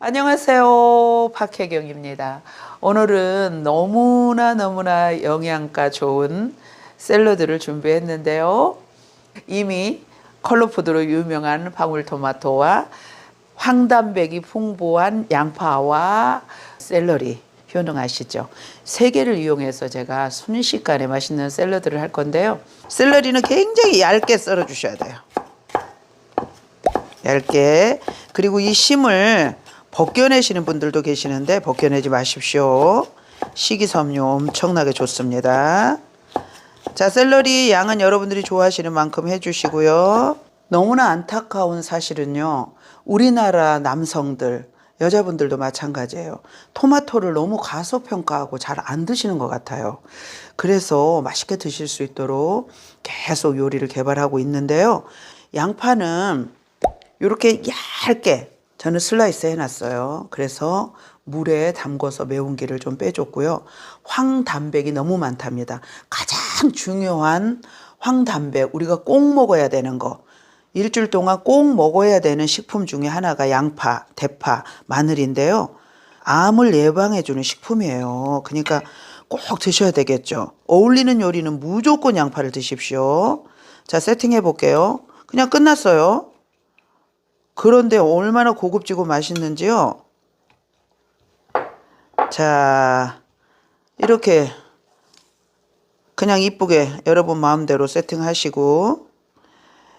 안녕하세요. 박혜경입니다. 오늘은 너무나 너무나 영양가 좋은 샐러드를 준비했는데요. 이미 컬러푸드로 유명한 방울토마토와 황단백이 풍부한 양파와 샐러리 효능하시죠. 세 개를 이용해서 제가 순식간에 맛있는 샐러드를 할 건데요. 샐러리는 굉장히 얇게 썰어 주셔야 돼요. 얇게 그리고 이 심을 벗겨내시는 분들도 계시는데 벗겨내지 마십시오. 식이섬유 엄청나게 좋습니다. 자 샐러리 양은 여러분들이 좋아하시는 만큼 해주시고요. 너무나 안타까운 사실은요. 우리나라 남성들 여자분들도 마찬가지예요. 토마토를 너무 과소평가하고 잘 안 드시는 것 같아요. 그래서 맛있게 드실 수 있도록 계속 요리를 개발하고 있는데요. 양파는 이렇게 얇게 저는 슬라이스 해놨어요. 그래서 물에 담궈서 매운기를 좀 빼줬고요. 황단백이 너무 많답니다. 가장 중요한 황단백, 우리가 꼭 먹어야 되는 거. 일주일 동안 꼭 먹어야 되는 식품 중에 하나가 양파, 대파, 마늘인데요. 암을 예방해주는 식품이에요. 그러니까 꼭 드셔야 되겠죠. 어울리는 요리는 무조건 양파를 드십시오. 자, 세팅해 볼게요. 그냥 끝났어요. 그런데 얼마나 고급지고 맛있는지요. 자, 이렇게 그냥 이쁘게 여러분 마음대로 세팅하시고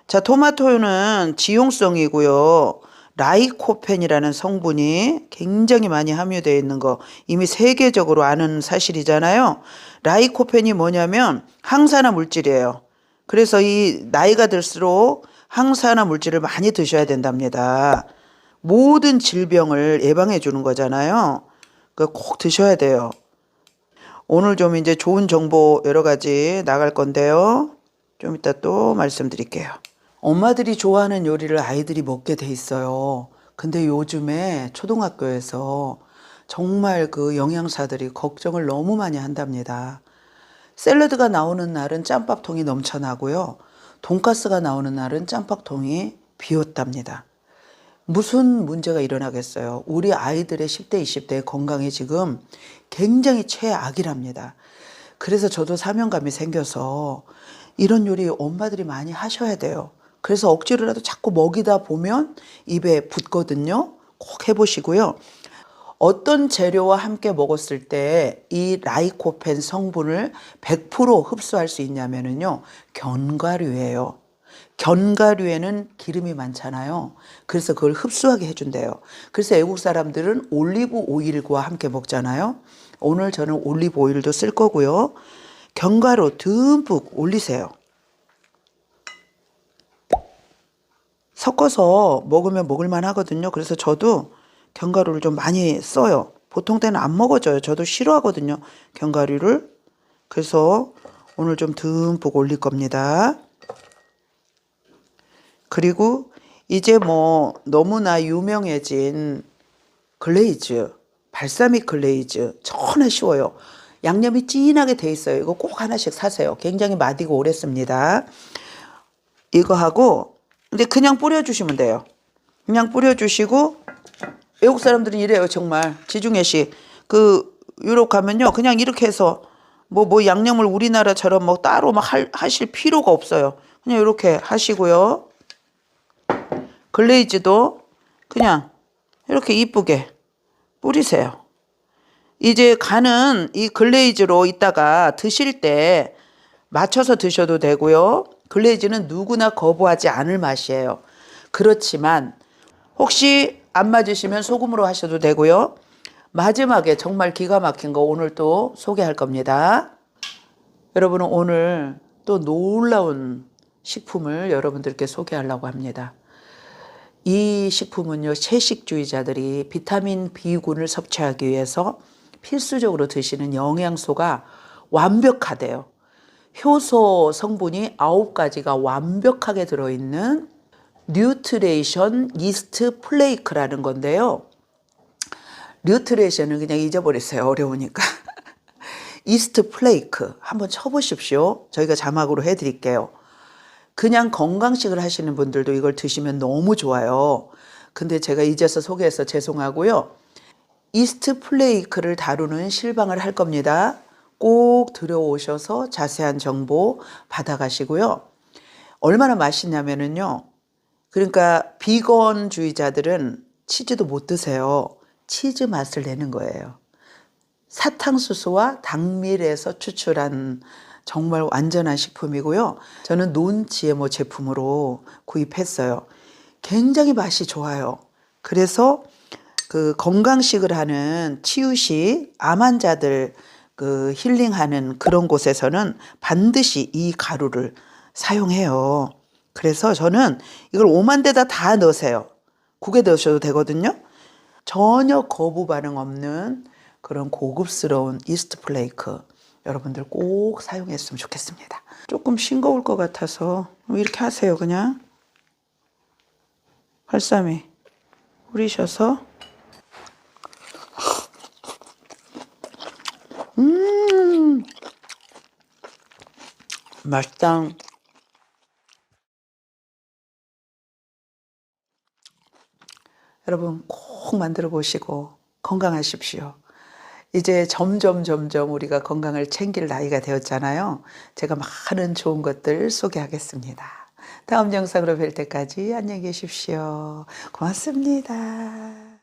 자, 토마토는 지용성이고요. 라이코펜이라는 성분이 굉장히 많이 함유되어 있는 거 이미 세계적으로 아는 사실이잖아요. 라이코펜이 뭐냐면 항산화 물질이에요. 그래서 이 나이가 들수록 항산화 물질을 많이 드셔야 된답니다. 모든 질병을 예방해 주는 거잖아요. 그꼭 드셔야 돼요. 오늘 좀 이제 좋은 정보 여러 가지 나갈 건데요. 좀 이따 또 말씀드릴게요. 엄마들이 좋아하는 요리를 아이들이 먹게 돼 있어요. 근데 요즘에 초등학교에서 정말 그 영양사들이 걱정을 너무 많이 한답니다. 샐러드가 나오는 날은 짬밥통이 넘쳐나고요. 돈가스가 나오는 날은 짬밥통이 비었답니다. 무슨 문제가 일어나겠어요? 우리 아이들의 10대, 20대의 건강이 지금 굉장히 최악이랍니다. 그래서 저도 사명감이 생겨서 이런 요리 엄마들이 많이 하셔야 돼요. 그래서 억지로라도 자꾸 먹이다 보면 입에 붙거든요. 꼭 해보시고요. 어떤 재료와 함께 먹었을 때 이 라이코펜 성분을 100% 흡수할 수 있냐면은요. 견과류예요. 견과류에는 기름이 많잖아요. 그래서 그걸 흡수하게 해준대요. 그래서 외국 사람들은 올리브 오일과 함께 먹잖아요. 오늘 저는 올리브 오일도 쓸 거고요. 견과류 듬뿍 올리세요. 섞어서 먹으면 먹을만 하거든요. 그래서 저도 견과류를 좀 많이 써요. 보통 때는 안 먹어져요. 저도 싫어하거든요. 견과류를. 그래서 오늘 좀 듬뿍 올릴 겁니다. 그리고 이제 뭐 너무나 유명해진 글레이즈, 발사믹 글레이즈 정말 쉬워요. 양념이 진하게 돼 있어요. 이거 꼭 하나씩 사세요. 굉장히 맛이고 오래 씁니다. 이거 하고 근데 그냥 뿌려주시면 돼요. 그냥 뿌려주시고 외국 사람들은 이래요 정말 지중해 씨그 유럽 가면요 그냥 이렇게 해서 뭐뭐 양념을 우리나라처럼 뭐 따로 막 할, 하실 필요가 없어요. 그냥 이렇게 하시고요. 글레이즈도 그냥 이렇게 이쁘게 뿌리세요. 이제 간은 이 글레이즈로 이따가 드실 때 맞춰서 드셔도 되고요. 글레이즈는 누구나 거부하지 않을 맛이에요. 그렇지만 혹시 안 맞으시면 소금으로 하셔도 되고요. 마지막에 정말 기가 막힌 거 오늘 또 소개할 겁니다. 여러분은 오늘 또 놀라운 식품을 여러분들께 소개하려고 합니다. 이 식품은요, 채식주의자들이 비타민 B군을 섭취하기 위해서 필수적으로 드시는 영양소가 완벽하대요. 효소 성분이 아홉 가지가 완벽하게 들어있는 뉴트레이션 이스트 플레이크라는 건데요. 뉴트레이션은 그냥 잊어버렸어요. 어려우니까. 이스트 플레이크 한번 쳐보십시오. 저희가 자막으로 해드릴게요. 그냥 건강식을 하시는 분들도 이걸 드시면 너무 좋아요. 근데 제가 잊어서 소개해서 죄송하고요. 이스트 플레이크를 다루는 실방을 할 겁니다. 꼭 들어오셔서 자세한 정보 받아가시고요. 얼마나 맛있냐면은요. 그러니까 비건주의자들은 치즈도 못 드세요. 치즈 맛을 내는 거예요. 사탕수수와 당밀에서 추출한 정말 완전한 식품이고요. 저는 논 GMO 제품으로 구입했어요. 굉장히 맛이 좋아요. 그래서 그 건강식을 하는 치유식 암 환자들 그 힐링하는 그런 곳에서는 반드시 이 가루를 사용해요. 그래서 저는 이걸 오만 대다 다 넣으세요. 국에 넣으셔도 되거든요. 전혀 거부 반응 없는 그런 고급스러운 이스트 플레이크 여러분들 꼭 사용했으면 좋겠습니다. 조금 싱거울 것 같아서 이렇게 하세요 그냥 발사미 뿌리셔서 음 맛있다. 여러분 꼭 만들어 보시고 건강하십시오. 이제 점점 점점 우리가 건강을 챙길 나이가 되었잖아요. 제가 많은 좋은 것들 소개하겠습니다. 다음 영상으로 뵐 때까지 안녕히 계십시오. 고맙습니다.